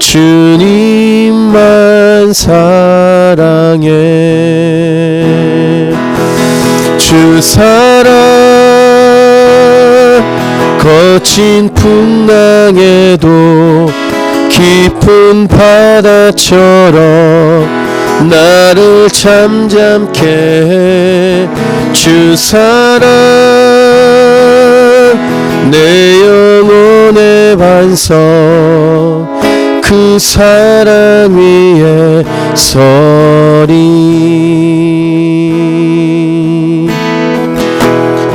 주님만 사랑해. 주 사랑 거친 풍랑에도 깊은 바다처럼 나를 잠잠케 해. 주 사랑 내 영혼의 반석 그 사랑 위에 서리.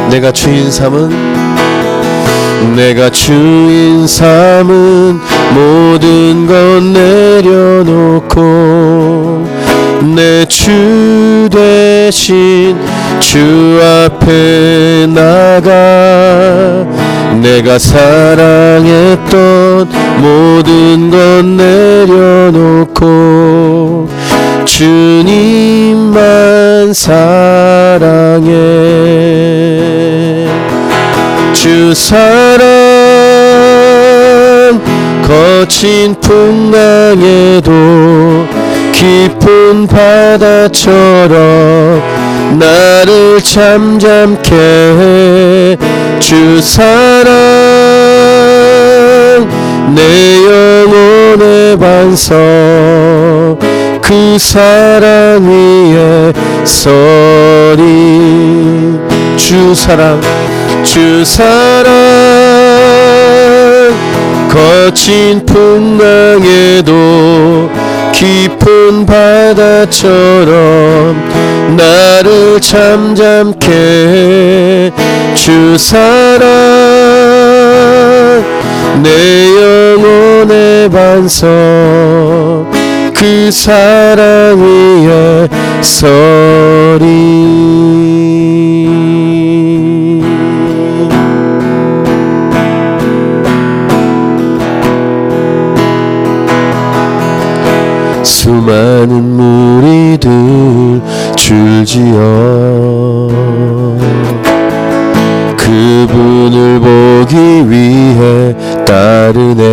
내가 주인 삼은 내가 주인 삼은 모든 것 내려놓고 내 주 대신 주 앞에 나가 내가 사랑했던 모든 것 내려놓고 주님만 사랑해. 주 사랑 거친 풍랑에도 깊은 바다처럼 나를 잠잠케 해 주 사랑 내 영혼의 반석 그 사랑 위에 서리. 주 사랑 주 사랑 거친 풍랑에도 깊은 바다처럼 나를 잠잠케 해주 사랑. 내 영혼의 반석 그 사랑 위에 서리 줄지어. 그분을 보기 위해 따르네.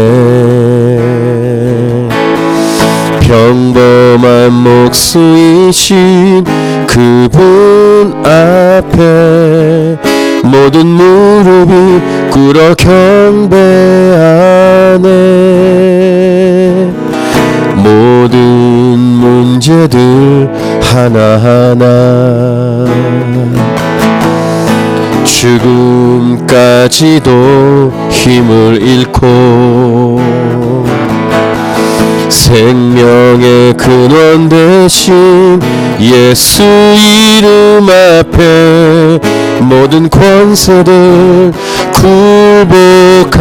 평범한 목수이신 그분 앞에 모든 무릎이 꿇어 경배 하나하나. 죽음까지도 힘을 잃고 생명의 근원 대신 예수 이름 앞에 모든 권세들 굴복하네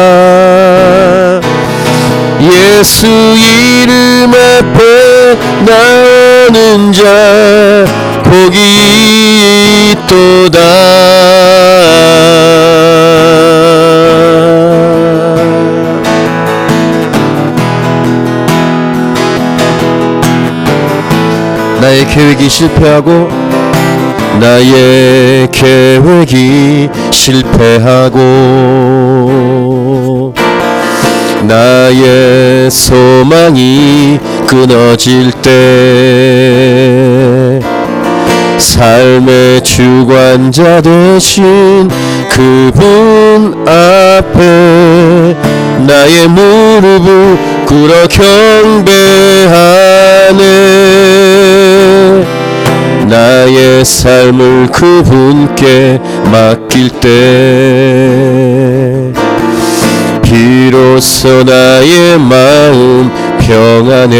예수 이름 앞에 나오는 자 복이 있도다. 나의 계획이 실패하고 나의 계획이 실패하고 나의 소망이 끊어질 때 삶의 주관자 되신 그분 앞에 나의 무릎을 꿇어 경배하네. 나의 삶을 그분께 맡길 때 비로소 나의 마음 평안해.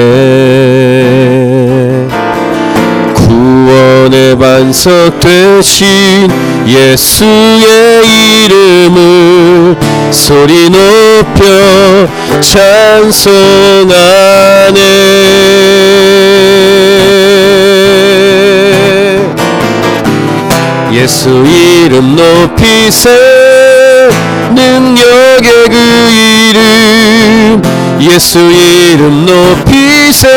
구원의 반석 되신 예수의 이름을 소리 높여 찬송하네 예수 이름 높이세 능력의 그 이름 예수 이름 높이세.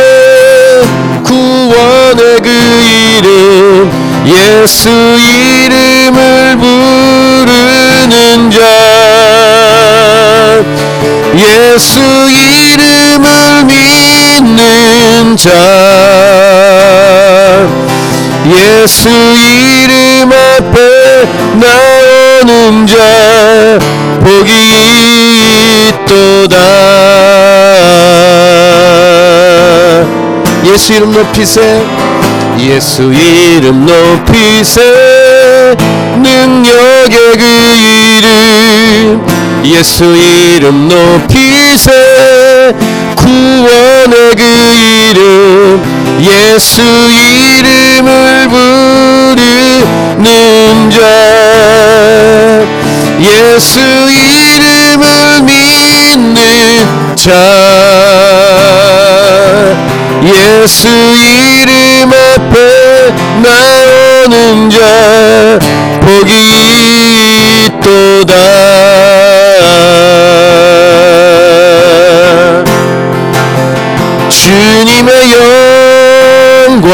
구원의 그 이름 예수 이름을 부르는 자. 예수 이름을 믿는 자. 예수 이름 앞에 나오는 자 복이 있도다. 예수 이름 높이세. 예수 이름 높이세. 능력의 그 이름. 예수 이름 높이세. 구원의 그 이름. 예수 이름을 부르는 자 예수 이름을 믿는 자 예수 이름 앞에 나오는 자 복이 있도다. 주님의 영광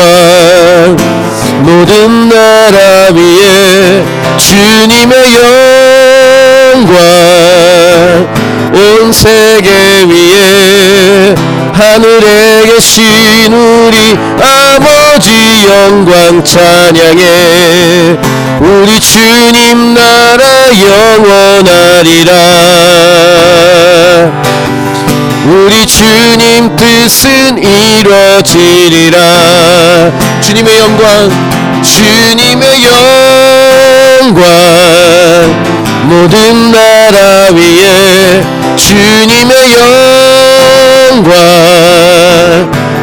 모든 나라 위에 주님의 영광 온 세계 위에 하늘에 계신 우리 아버지 영광 찬양해 우리 주님 나라 영원하리라. 우리 주님 뜻은 이루어지리라. 주님의 영광 주님의 영광 모든 나라 위에 주님의 영광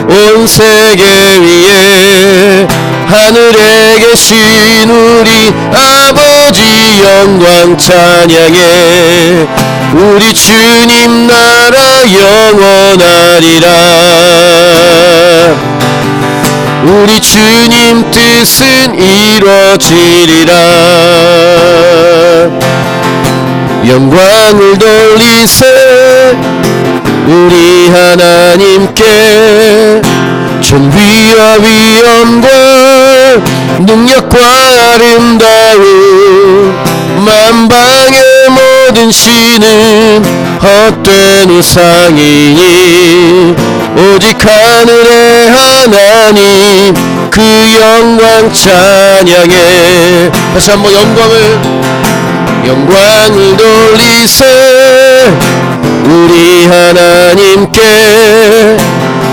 온 세계 위에 하늘에 계신 우리 아버지 영광 찬양해. 우리 주님 나라 영원하리라. 우리 주님 뜻은 이루어지리라 영광을 돌리세. 우리 하나님께 존귀와 위엄과 능력과 아름다움 만방의 모든 신은 헛된 우상이니 오직 하늘의 하나님 그 영광 찬양해 다시 한번 영광을 영광을 돌리세. 우리 하나님께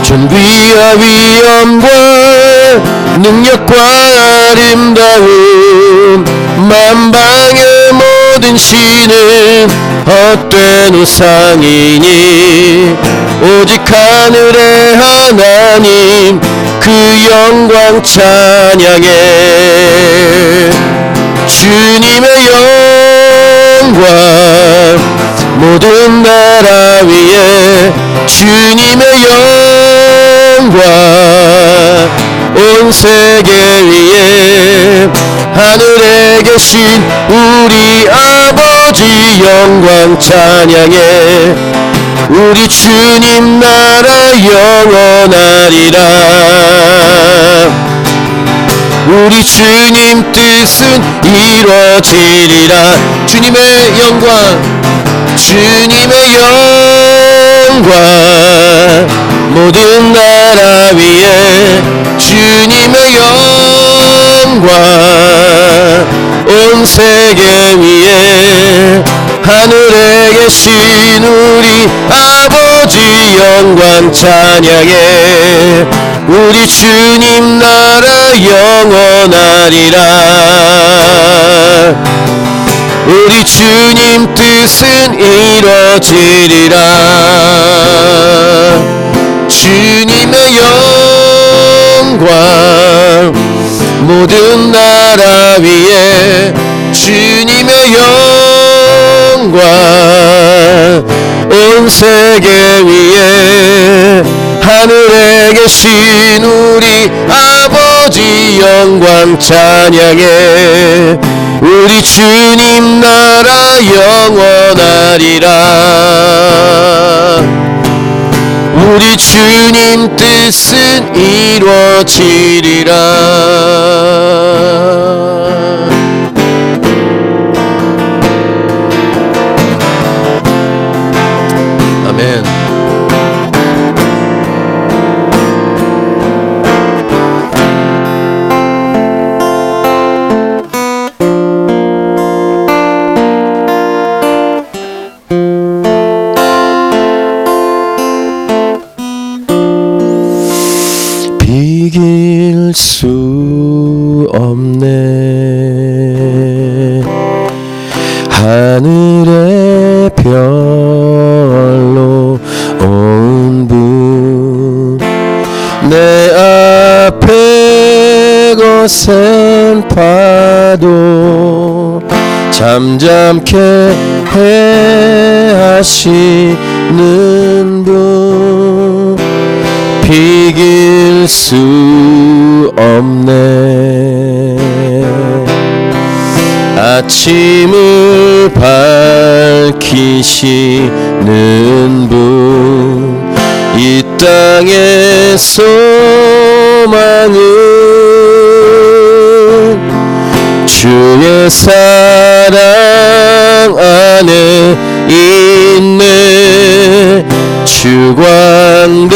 존귀와 위엄과 능력과 아름다움 만방의 모든 신은 헛된 우상이니 오직 하늘의 하나님 그 영광 찬양해 주님의 영 광 모든 나라 위에 주님의 영광. 온 세계 위에 하늘에 계신 우리 아버지 영광 찬양해. 우리 주님 나라 주님 뜻은 이루어지리라. 주님의 영광 주님의 영광. 모든 나라 위에 주님의 영광. 온 세계 위에 하늘에 계신 우리 아버지 영광 찬양해 우리 주님 나라 영원하리라. 우리 주님 뜻은 이루어지리라. 주님의 영광 모든 나라 위에 주님의 영광 온 세계 위에 하늘에 계신 우리 아버지 영광 찬양해 우리 주님 나라 영원하리라. 우리 주님 뜻은 이루어지리라 비길 수 없네. 하늘의 별로 온 분 내 앞에 거센 파도 잠잠케 해 하시는 분 수 없네. 아침을 밝히시는 분 이 땅의 소망은 주의 사랑 안에 있네. 주광대하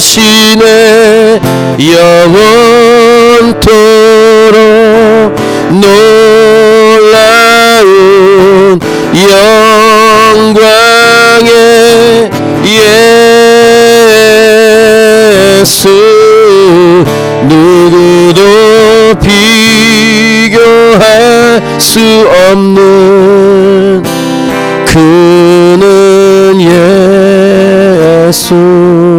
시네 영원토록 놀라운 영광의 예수 누구도 비교할 수 없는 그는 예수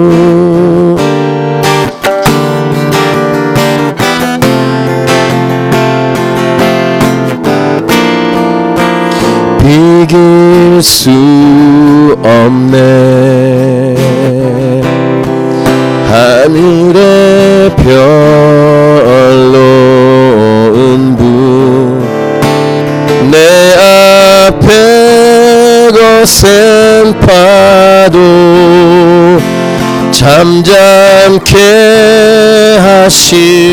비길 수 없네. 하늘의 별로 온분내 앞에 거센 파도 잠잠케 하시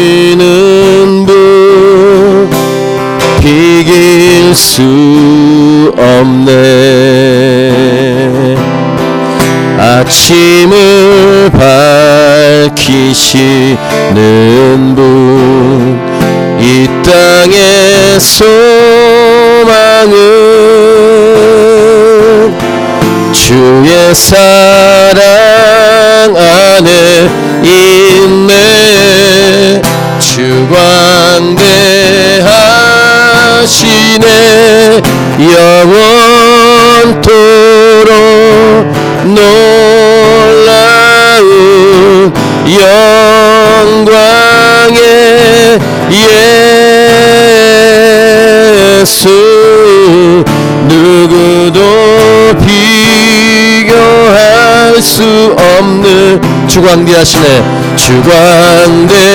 아침을 밝히시는 분 이 땅의 소망은 주의 사랑 안에 예수 누구도 비교할 수 없는 주광대하시네. 주광대하시네.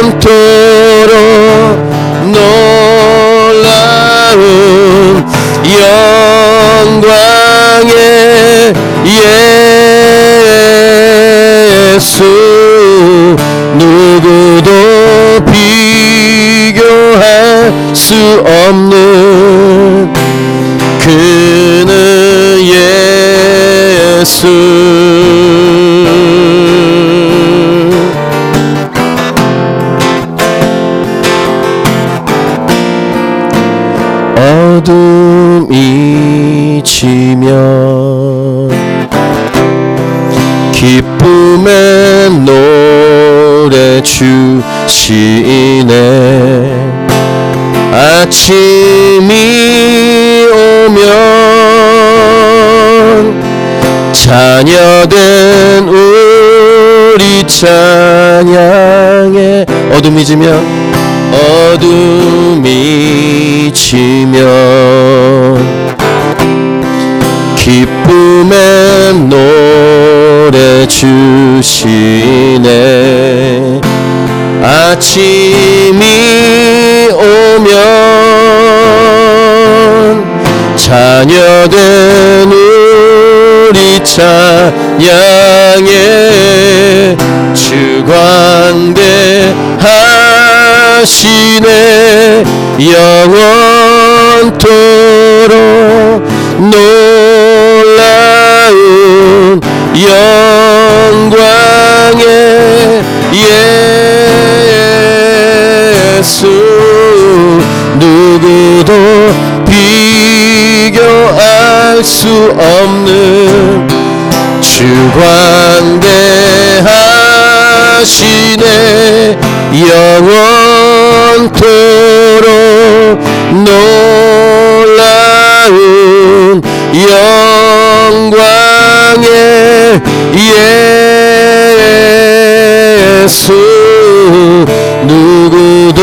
영원토록 놀라운 지면 기쁨의 노래 주시네. 아침이 오면 자녀된 우리 찬양에 어둠이 지면 어둠이 지면 기쁨의 노래 주시네. 아침이 오면 자녀된 우리 찬양에 주광대 하시네. 영원토록 수 없는 주광대하시네. 영원토록 놀라운 영광의 예수 누구도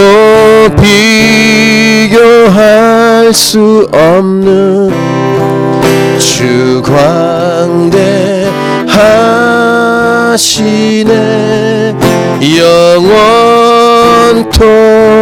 비교할 수 없는 주 광대 하시네. 영원토록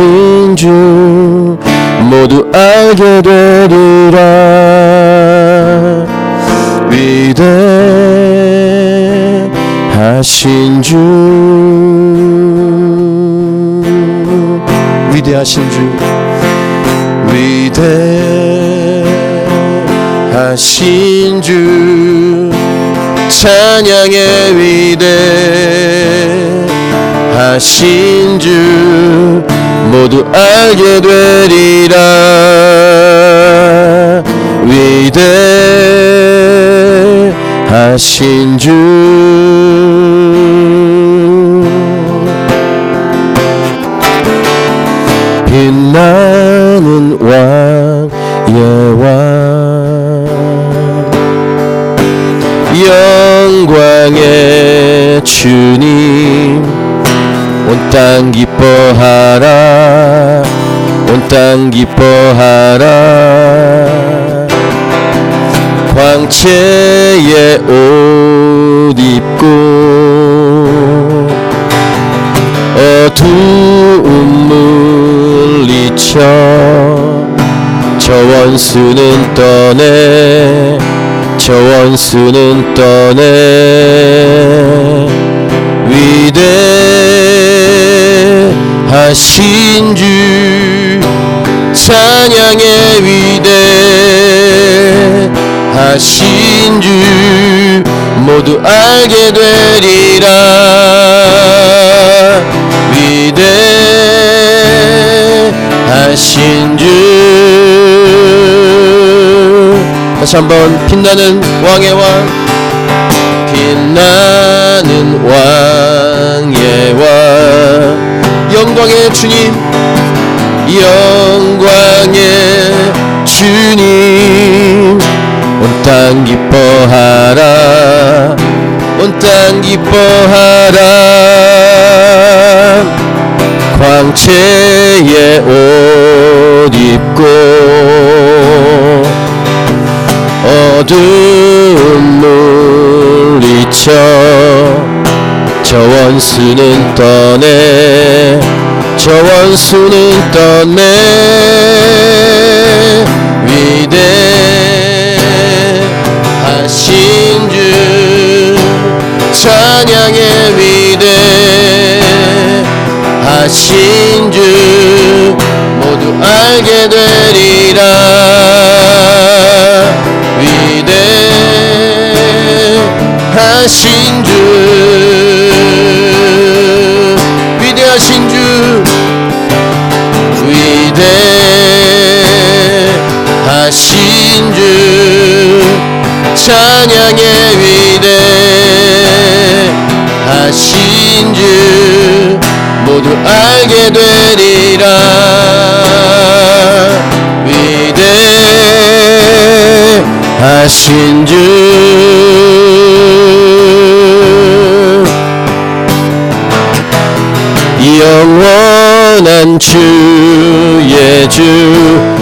위대하신 주 모두 알게 되리라. 위대하신 주. 위대하신 주. 위대하신 주. 찬양의 위대 하신 주 모두 알게 되리라. 위대하신 주. 빛나는 왕의 왕 영광의 주님 온 땅 기뻐하라. 온 땅 기뻐하라. 광채의 옷 입고 어두운 물리쳐 저 원수는 떠내 저 원수는 떠내 위대하신 주 찬양의 위대하신 주 모두 알게 되리라. 위대하신 주. 다시 한번 빛나는 왕의 왕 빛나는 왕의 왕. 영광의 주님 영광의 주님. 온 땅 기뻐하라 온 땅 기뻐하라. 광채의 옷 입고 어두운 물리쳐 저 원수는 떠내 저 원수는 떠내. 위대하신 주 찬양의 위대하신 주 모두 알게 되 모두 알게 되리라. 위대하신 주. 영원한 주의 주.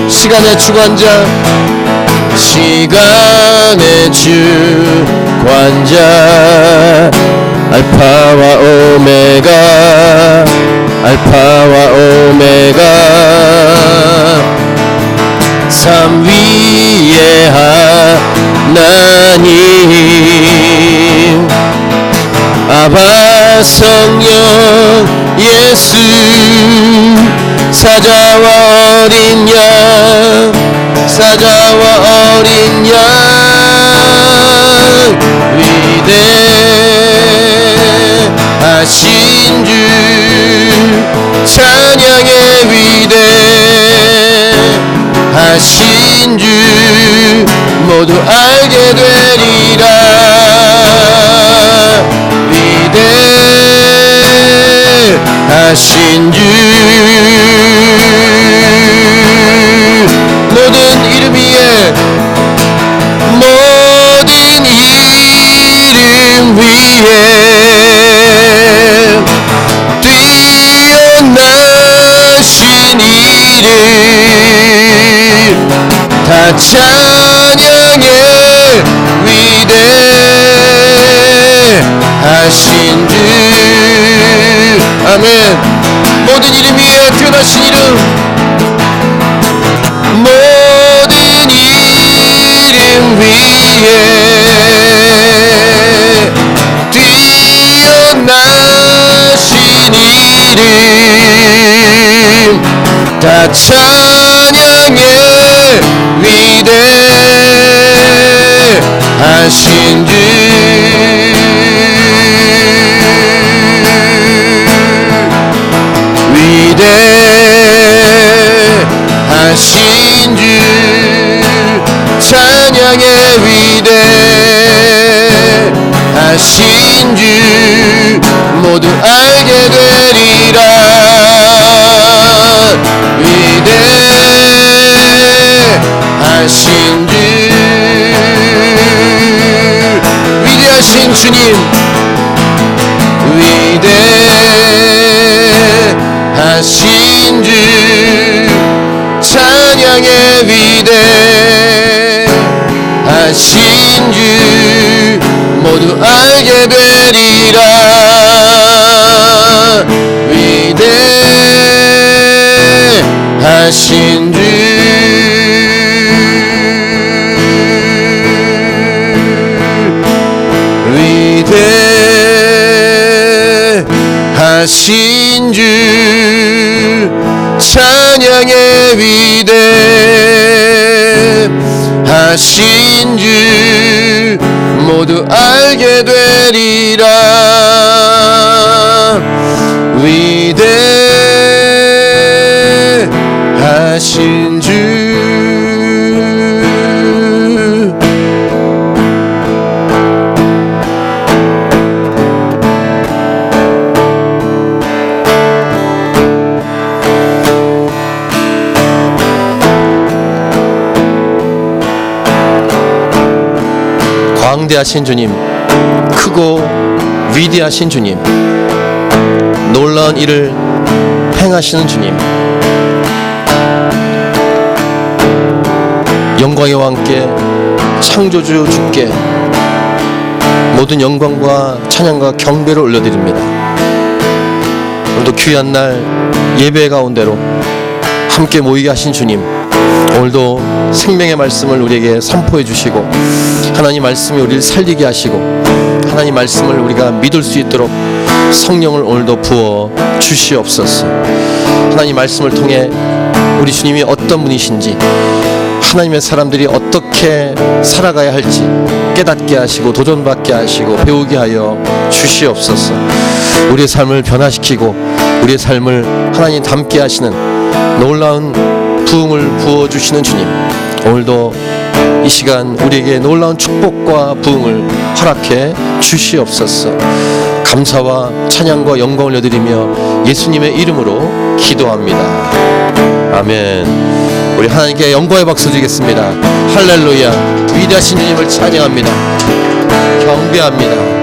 시간의 주관자 시간의 주관자 알파와 오메가 알파와 오메가. 삼 위의 하나님 아바 성령 예수 사자와 어린 양 사자와 어린 양 위대하신 주 찬양의 위대하신 주 모두 알게 되리라. 위대하신 주 이름 다 찬양의 위대하신 주. 아멘. 모든 이름 위에 뛰어나신 이름. 모든 이름 위에 하신 주 위대하신 주 찬양의 위대하신 주 모두 알게 되 왕대하신 주님, 크고 위대하신 주님, 놀라운 일을 행하시는 주님, 영광의 왕께 창조주 주께 모든 영광과 찬양과 경배를 올려드립니다. 오늘도 귀한 날 예배 가운데로 함께 모이게 하신 주님 오늘도 생명의 말씀을 우리에게 선포해 주시고 하나님 말씀이 우리를 살리게 하시고 하나님 말씀을 우리가 믿을 수 있도록 성령을 오늘도 부어 주시옵소서 하나님 말씀을 통해 우리 주님이 어떤 분이신지 하나님의 사람들이 어떻게 살아가야 할지 깨닫게 하시고 도전받게 하시고 배우게 하여 주시옵소서. 우리의 삶을 변화시키고 우리의 삶을 하나님 닮게 하시는 놀라운 부흥을 부어 주시는 주님. 오늘도 이 시간 우리에게 놀라운 축복과 부흥을 허락해 주시옵소서. 감사와 찬양과 영광을 올려드리며 예수님의 이름으로 기도합니다. 아멘. 우리 하나님께 영광의 박수 드리겠습니다. 할렐루야. 위대하신 주님을 찬양합니다. 경배합니다.